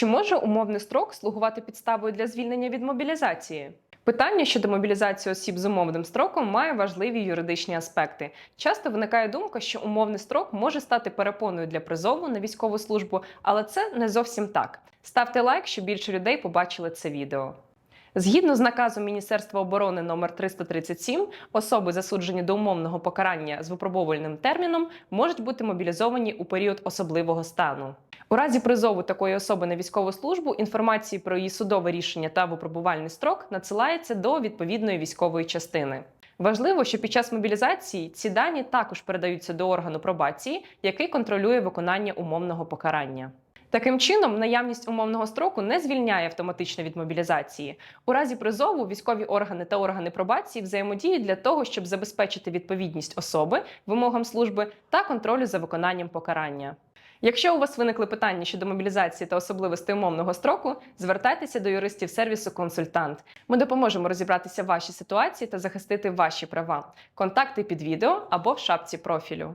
Чи може умовний строк слугувати підставою для звільнення від мобілізації? Питання щодо мобілізації осіб з умовним строком має важливі юридичні аспекти. Часто виникає думка, що умовний строк може стати перепоною для призову на військову службу, але це не зовсім так. Ставте лайк, щоб більше людей побачили це відео. Згідно з наказом Міністерства оборони номер 337, особи, засуджені до умовного покарання з випробовувальним терміном, можуть бути мобілізовані у період особливого стану. У разі призову такої особи на військову службу інформації про її судове рішення та випробувальний строк надсилається до відповідної військової частини. Важливо, що під час мобілізації ці дані також передаються до органу пробації, який контролює виконання умовного покарання. Таким чином, наявність умовного строку не звільняє автоматично від мобілізації. У разі призову військові органи та органи пробації взаємодіють для того, щоб забезпечити відповідність особи вимогам служби та контролю за виконанням покарання. Якщо у вас виникли питання щодо мобілізації та особливостей умовного строку, звертайтеся до юристів сервісу Консультант. Ми допоможемо розібратися в вашій ситуації та захистити ваші права. Контакти під відео або в шапці профілю.